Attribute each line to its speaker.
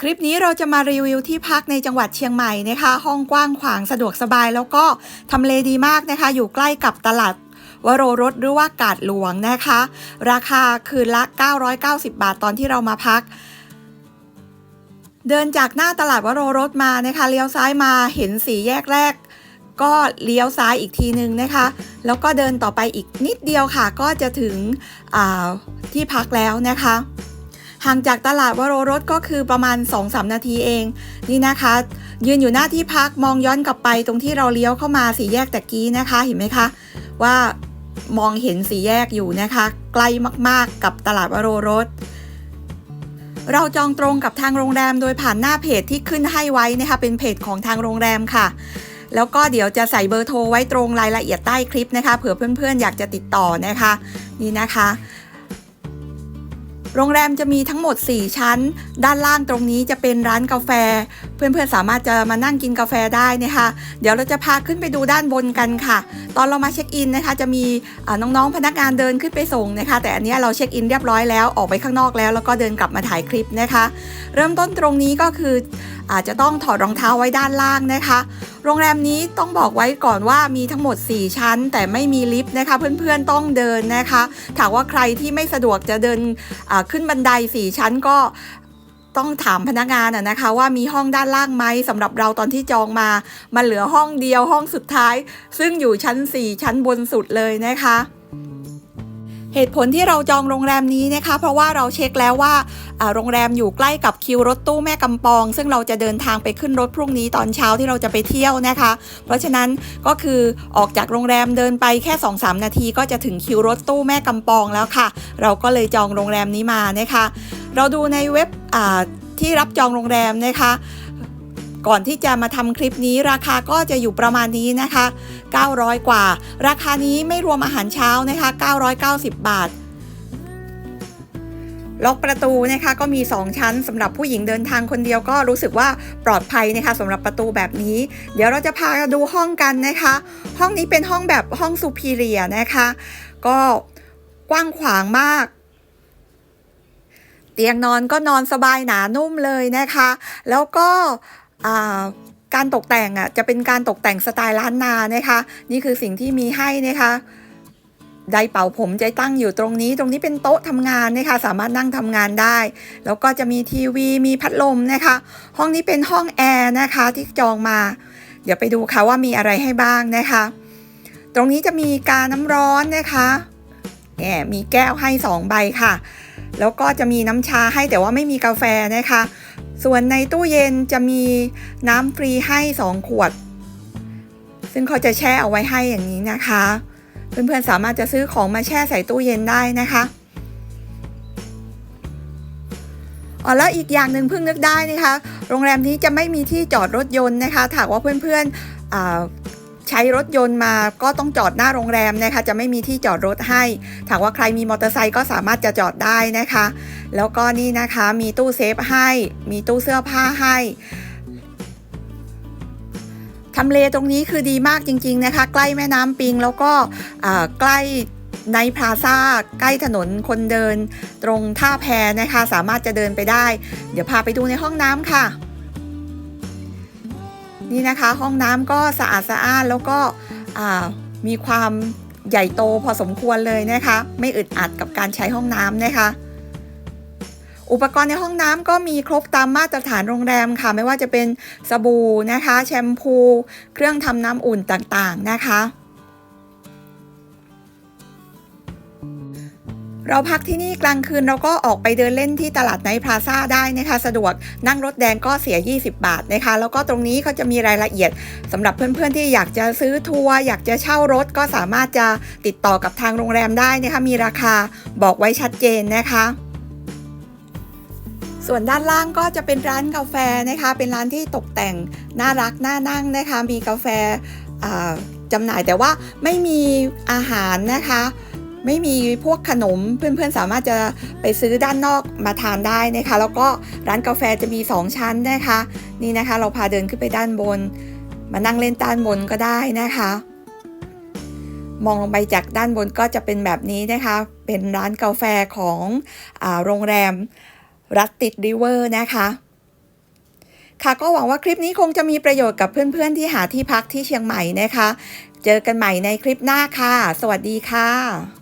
Speaker 1: คลิปนี้เราจะมารีวิวที่พักในจังหวัดเชียงใหม่นะคะ ห้องกว้างขวางสะดวกสบายแล้วก็ทำเลดีมากนะคะ อยู่ใกล้กับตลาดวโรรสหรือว่ากาดหลวงนะคะ ราคาคืนละ 990 บาทตอนที่เรามาพัก เดินจากหน้าตลาดวโรรสมานะคะเลี้ยวซ้ายมาเห็นสีแยกแรก ก็เลี้ยวซ้ายอีกทีนึงนะคะ แล้วก็เดินต่อไปอีกนิดเดียวค่ะ ก็จะถึงที่พักแล้วนะคะ ห่างจากตลาดวโรรสก็คือประมาณ 2-3 นาทีเอง นี่นะคะ ยืนอยู่หน้าที่พักมองย้อนกลับไปตรงที่เราเลี้ยวเข้ามาสี่แยกตะกี้นะคะเห็นไหมคะ ว่ามองเห็นสี่แยกอยู่นะคะ ใกล้มากๆกับตลาดวโรรสเราจองตรงกับทางโรงแรมโดยผ่านหน้าเพจที่ขึ้นให้ไว้นะคะ เป็นเพจของทางโรงแรมค่ะ แล้วก็เดี๋ยวจะใส่เบอร์โทรไว้ตรงรายละเอียดใต้คลิปนะคะ เผื่อเพื่อนๆ อยากจะติดต่อนะคะ นี่นะคะ โรงแรมจะมีทั้งหมด 4 ชั้น ด้านล่างตรงนี้จะเป็นร้านกาแฟเพื่อนๆสามารถจะมานั่งกินกาแฟได้นะคะ เดี๋ยวเราจะพาขึ้นไปดูด้านบนกันค่ะ ตอนเรามาเช็คอินนะคะ จะมีน้องๆพนักงานเดินขึ้นไปส่งนะคะ แต่อันนี้เราเช็คอินเรียบร้อยแล้วออกไปข้างนอกแล้ว แล้วก็เดินกลับมาถ่ายคลิปนะคะ เริ่มต้นตรงนี้ก็คืออาจจะต้องถอดรองเท้าไว้ด้านล่างนะคะ โรงแรมนี้ต้องบอกไว้ก่อนว่ามีทั้งหมด 4 ชั้น แต่ไม่มีลิฟต์นะคะ เพื่อนๆต้องเดินนะคะถามว่าใครที่ไม่สะดวกจะเดินขึ้นบันได 4 ชั้นก็ ต้องถามพนักงานอะนะคะ ว่ามีห้องด้านล่างไหมสำหรับเราตอนที่จองมา มันเหลือห้องเดียวห้องสุดท้าย ซึ่งอยู่ชั้น 4 ชั้นบนสุดเลยนะคะเหตุผลที่เราจองโรงแรมนี้นะคะ เพราะว่าเราเช็คแล้วว่าโรงแรมอยู่ใกล้กับคิวรถตู้แม่กำปอง ซึ่งเราจะเดินทางไปขึ้นรถพรุ่งนี้ตอนเช้าที่เราจะไปเที่ยวนะคะ เพราะฉะนั้นก็คือออกจากโรงแรมเดินไปแค่ 2-3 นาทีก็จะถึงคิวรถตู้แม่กำปองแล้วค่ะ เราก็เลยจองโรงแรมนี้มานะคะ เราดูในเว็บ ที่รับจองโรงแรมนะคะ ก่อนที่จะมาทำคลิปนี้ราคาก็จะอยู่ประมาณนี้นะคะ 900 กว่า ราคานี้ไม่รวมอาหารเช้านะคะ 990 บาท ล็อกประตูนะคะก็มี 2 ชั้นสำหรับผู้หญิงเดินทางคนเดียวก็รู้สึกว่าปลอดภัยนะคะสำหรับประตูแบบนี้ เดี๋ยวเราจะพาดูห้องกันนะคะ ห้องนี้เป็นห้องแบบห้องซูพีเรียนะคะ ก็กว้างขวางมาก เตียงนอนก็นอนสบายหนานุ่มเลยนะคะ แล้วก็การตกแต่งอะจะเป็นการตกแต่งสไตล์ล้านนานะคะ นี่คือสิ่งที่มีให้นะคะไดเป่าผมจะตั้งอยู่ตรงนี้ ตรงนี้เป็นโต๊ะทำงานนะคะ สามารถนั่งทำงานได้ แล้วก็จะมีทีวีมีพัดลมนะคะ ห้องนี้เป็นห้องแอร์นะคะที่จองมา เดี๋ยวไปดูค่ะว่ามีอะไรให้บ้างนะคะ ตรงนี้จะมีกาน้ำร้อนนะคะแหมมีแก้วให้สองใบค่ะ แล้วก็จะมีน้ำชาให้แต่ว่าไม่มีกาแฟนะคะ ส่วนในตู้เย็นจะมีน้ำฟรีให้ 2 ขวด ซึ่งเขาจะแช่เอาไว้ให้อย่างนี้นะคะ เพื่อนๆสามารถจะซื้อของมาแช่ใส่ตู้เย็นได้นะคะอ๋อแล้วอีกอย่างหนึ่งเพิ่งนึกได้นะคะ โรงแรมนี้จะไม่มีที่จอดรถยนต์นะคะถากว่าเพื่อนๆอ่า ใช้รถยนต์มาก็ต้องจอดหน้าโรงแรมนะคะ จะไม่มีที่จอดรถให้ถากว่าใครมีมอเตอร์ไซค์ก็สามารถจะจอดได้นะคะ แล้วก็นี่นะคะมีตู้เซฟให้ มีตู้เสื้อผ้าให้ทำเลตรงนี้คือดีมากจริง ๆนะคะ ใกล้แม่น้ำปิงแล้วก็ใกล้ในพลาซ่าใกล้ถนนคนเดินตรงท่าแพนะคะ สามารถจะเดินไปได้ เดี๋ยวพาไปดูในห้องน้ำค่ะ นี่นะคะห้องน้ำก็สะอาดสะอ้านแล้วก็มีความใหญ่โตพอสมควรเลยนะคะ ไม่อึดอัดกับการใช้ห้องน้ำนะคะ อุปกรณ์ในห้องน้ำก็มีครบตามมาตรฐานโรงแรมค่ะ ไม่ว่าจะเป็นสบู่นะคะ แชมพู เครื่องทำน้ำอุ่นต่างๆนะคะ เราพักที่นี่กลางคืนเราก็ออกไปเดินเล่นที่ตลาดไนท์พลาซ่าได้นะคะ สะดวกนั่งรถแดงก็เสีย 20 บาทนะคะ แล้วก็ตรงนี้เขาจะมีรายละเอียดสำหรับเพื่อนๆที่อยากจะซื้อทัวร์อยากจะเช่ารถก็สามารถจะติดต่อกับทางโรงแรมได้นะคะ มีราคาบอกไว้ชัดเจนนะคะส่วนด้านล่างก็จะเป็นร้านกาแฟนะคะ เป็นร้านที่ตกแต่งน่ารักน่านั่งนะคะ มีกาแฟจำหน่ายแต่ว่าไม่มีอาหารนะคะ ไม่มีพวกขนมเพื่อนๆสามารถจะไปซื้อด้านนอกมาทานได้นะคะ แล้วก็ร้านกาแฟจะมี 2 ชั้นนะคะ นี่นะคะ เราพาเดินขึ้นไปด้านบน มานั่งเล่นด้านบนก็ได้นะคะ มองลงไปจากด้านบนก็จะเป็นแบบนี้นะคะ เป็นร้านกาแฟของอโรงแรมรัตติดริเวอร์นะคะค่ะก็หวังว่าคลิปนี้คงจะมีประโยชน์กับเพื่อนๆที่หาที่พักที่เชียงใหม่นะคะ เจอกันใหม่ในคลิปหน้าค่ะ สวัสดีค่ะ